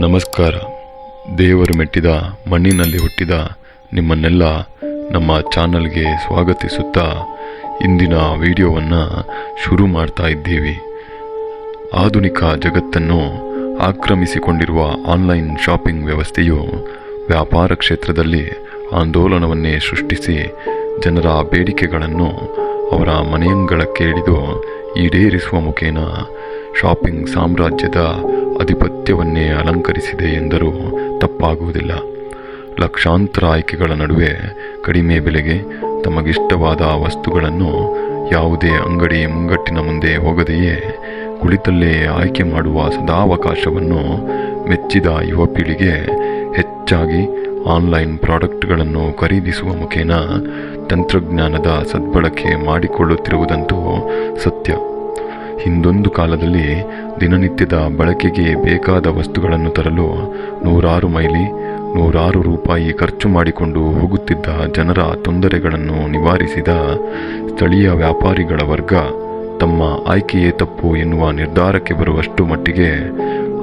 ನಮಸ್ಕಾರ. ದೇವರು ಮೆಟ್ಟಿದ ಮಣ್ಣಿನಲ್ಲಿ ಹುಟ್ಟಿದ ನಿಮ್ಮನ್ನೆಲ್ಲ ನಮ್ಮ ಚಾನಲ್ಗೆ ಸ್ವಾಗತಿಸುತ್ತಾ ಇಂದಿನ ವಿಡಿಯೋವನ್ನು ಶುರು ಮಾಡ್ತಾ ಇದ್ದೀವಿ. ಆಧುನಿಕ ಜಗತ್ತನ್ನು ಆಕ್ರಮಿಸಿಕೊಂಡಿರುವ ಆನ್ಲೈನ್ ಶಾಪಿಂಗ್ ವ್ಯವಸ್ಥೆಯು ವ್ಯಾಪಾರ ಕ್ಷೇತ್ರದಲ್ಲಿ ಆಂದೋಲನವನ್ನೇ ಸೃಷ್ಟಿಸಿ ಜನರ ಬೇಡಿಕೆಗಳನ್ನು ಅವರ ಮನೆಯಂಗಳಕ್ಕೆ ಹಿಡಿದು ಈಡೇರಿಸುವ ಮುಖೇನ ಶಾಪಿಂಗ್ ಸಾಮ್ರಾಜ್ಯದ ಆಧಿಪತ್ಯವನ್ನೇ ಅಲಂಕರಿಸಿದೆ ಎಂದರೂ ತಪ್ಪಾಗುವುದಿಲ್ಲ. ಲಕ್ಷಾಂತರ ಆಯ್ಕೆಗಳ ನಡುವೆ ಕಡಿಮೆ ಬೆಲೆಗೆ ತಮಗಿಷ್ಟವಾದ ವಸ್ತುಗಳನ್ನು ಯಾವುದೇ ಅಂಗಡಿ ಮುಂಗಟ್ಟಿನ ಮುಂದೆ ಹೋಗದೆಯೇ ಕುಳಿತಲ್ಲೇ ಆಯ್ಕೆ ಮಾಡುವ ಸದಾವಕಾಶವನ್ನು ಮೆಚ್ಚಿದ ಯುವ ಪೀಳಿಗೆ ಹೆಚ್ಚಾಗಿ ಆನ್ಲೈನ್ ಪ್ರಾಡಕ್ಟ್ಗಳನ್ನು ಖರೀದಿಸುವ ಮುಖೇನ ತಂತ್ರಜ್ಞಾನದ ಸದ್ಬಳಕೆ ಮಾಡಿಕೊಳ್ಳುತ್ತಿರುವುದಂತೂ ಸತ್ಯ. ಹಿಂದೊಂದು ಕಾಲದಲ್ಲಿ ದಿನನಿತ್ಯದ ಬಳಕೆಗೆ ಬೇಕಾದ ವಸ್ತುಗಳನ್ನು ತರಲು ನೂರಾರು ಮೈಲಿ, ನೂರಾರು ರೂಪಾಯಿ ಖರ್ಚು ಮಾಡಿಕೊಂಡು ಹೋಗುತ್ತಿದ್ದ ಜನರ ತೊಂದರೆಗಳನ್ನು ನಿವಾರಿಸಿದ ಸ್ಥಳೀಯ ವ್ಯಾಪಾರಿಗಳ ವರ್ಗ ತಮ್ಮ ಆಯ್ಕೆಯೇ ತಪ್ಪು ಎನ್ನುವ ನಿರ್ಧಾರಕ್ಕೆ ಬರುವಷ್ಟು ಮಟ್ಟಿಗೆ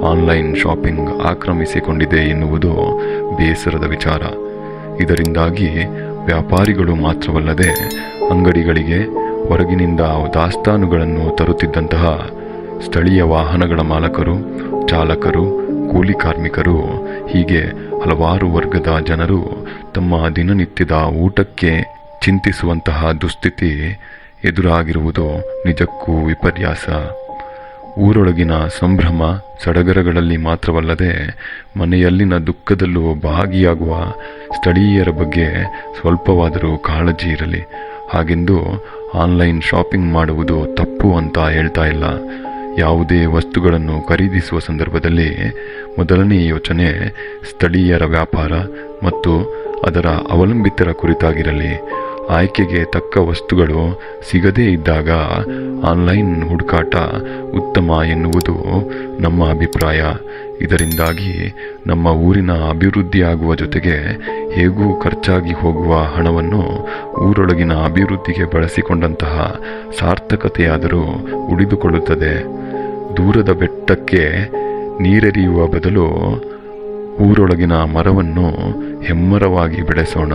ಆನ್ಲೈನ್ ಶಾಪಿಂಗ್ ಆಕ್ರಮಿಸಿಕೊಂಡಿದೆ ಎನ್ನುವುದು ಬೇಸರದ ವಿಚಾರ. ಇದರಿಂದಾಗಿ ವ್ಯಾಪಾರಿಗಳು ಮಾತ್ರವಲ್ಲದೆ ಅಂಗಡಿಗಳಿಗೆ ಹೊರಗಿನಿಂದ ದಾಸ್ತಾನುಗಳನ್ನು ತರುತ್ತಿದ್ದಂತಹ ಸ್ಥಳೀಯ ವಾಹನಗಳ ಮಾಲಕರು, ಚಾಲಕರು, ಕೂಲಿ ಕಾರ್ಮಿಕರು, ಹೀಗೆ ಹಲವಾರು ವರ್ಗದ ಜನರು ತಮ್ಮ ದಿನನಿತ್ಯದ ಊಟಕ್ಕೆ ಚಿಂತಿಸುವಂತಹ ದುಸ್ಥಿತಿ ಎದುರಾಗಿರುವುದು ನಿಜಕ್ಕೂ ವಿಪರ್ಯಾಸ. ಊರೊಳಗಿನ ಸಂಭ್ರಮ ಸಡಗರಗಳಲ್ಲಿ ಮಾತ್ರವಲ್ಲದೆ ಮನೆಯಲ್ಲಿನ ದುಃಖದಲ್ಲೂ ಭಾಗಿಯಾಗುವ ಸ್ಥಳೀಯರ ಬಗ್ಗೆ ಸ್ವಲ್ಪವಾದರೂ ಕಾಳಜಿ ಇರಲಿ. ಹಾಗೆಂದು ಆನ್ಲೈನ್ ಶಾಪಿಂಗ್ ಮಾಡುವುದು ತಪ್ಪು ಅಂತ ಹೇಳ್ತಾ ಇಲ್ಲ. ಯಾವುದೇ ವಸ್ತುಗಳನ್ನು ಖರೀದಿಸುವ ಸಂದರ್ಭದಲ್ಲಿ ಮೊದಲನೇ ಯೋಚನೆ ಸ್ಥಳೀಯರ ವ್ಯಾಪಾರ ಮತ್ತು ಅದರ ಅವಲಂಬಿತರ ಕುರಿತಾಗಿರಲಿ. ಆಯ್ಕೆಗೆ ತಕ್ಕ ವಸ್ತುಗಳು ಸಿಗದೇ ಇದ್ದಾಗ ಆನ್ಲೈನ್ ಹುಡುಕಾಟ ಉತ್ತಮ ಎನ್ನುವುದು ನಮ್ಮ ಅಭಿಪ್ರಾಯ. ಇದರಿಂದಾಗಿ ನಮ್ಮ ಊರಿನ ಅಭಿವೃದ್ಧಿಯಾಗುವ ಜೊತೆಗೆ ಹೇಗೂ ಖರ್ಚಾಗಿ ಹೋಗುವ ಹಣವನ್ನು ಊರೊಳಗಿನ ಅಭಿವೃದ್ಧಿಗೆ ಬಳಸಿಕೊಂಡಂತಹ ಸಾರ್ಥಕತೆಯಾದರೂ ಉಳಿದುಕೊಳ್ಳುತ್ತದೆ. ದೂರದ ಬೆಟ್ಟಕ್ಕೆ ನೀರೆರಿಯುವ ಬದಲು ಊರೊಳಗಿನ ಮರವನ್ನು ಹೆಮ್ಮರವಾಗಿ ಬೆಳೆಸೋಣ.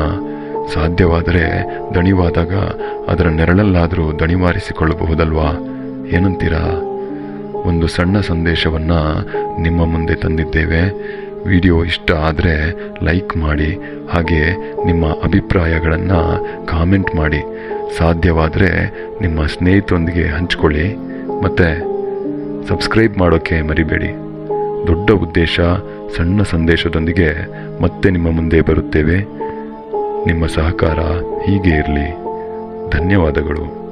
ಸಾಧ್ಯವಾದರೆ ದಣಿವಾದಾಗ ಅದರ ನೆರಳಲ್ಲಾದರೂ ದಣಿವಾರಿಸಿಕೊಳ್ಳಬಹುದಲ್ವಾ? ಏನಂತೀರಾ? ಒಂದು ಸಣ್ಣ ಸಂದೇಶವನ್ನು ನಿಮ್ಮ ಮುಂದೆ ತಂದಿದ್ದೇವೆ. ವಿಡಿಯೋ ಇಷ್ಟ ಆದರೆ ಲೈಕ್ ಮಾಡಿ, ಹಾಗೆ ನಿಮ್ಮ ಅಭಿಪ್ರಾಯಗಳನ್ನು ಕಾಮೆಂಟ್ ಮಾಡಿ. ಸಾಧ್ಯವಾದರೆ ನಿಮ್ಮ ಸ್ನೇಹಿತರೊಂದಿಗೆ ಹಂಚಿಕೊಳ್ಳಿ. ಮತ್ತು ಸಬ್ಸ್ಕ್ರೈಬ್ ಮಾಡೋಕ್ಕೆ ಮರಿಬೇಡಿ. ದೊಡ್ಡ ಉದ್ದೇಶ ಸಣ್ಣ ಸಂದೇಶದೊಂದಿಗೆ ಮತ್ತೆ ನಿಮ್ಮ ಮುಂದೆ ಬರುತ್ತೇವೆ. ನಿಮ್ಮ ಸಹಕಾರ ಹೀಗೆ ಇರಲಿ. ಧನ್ಯವಾದಗಳು.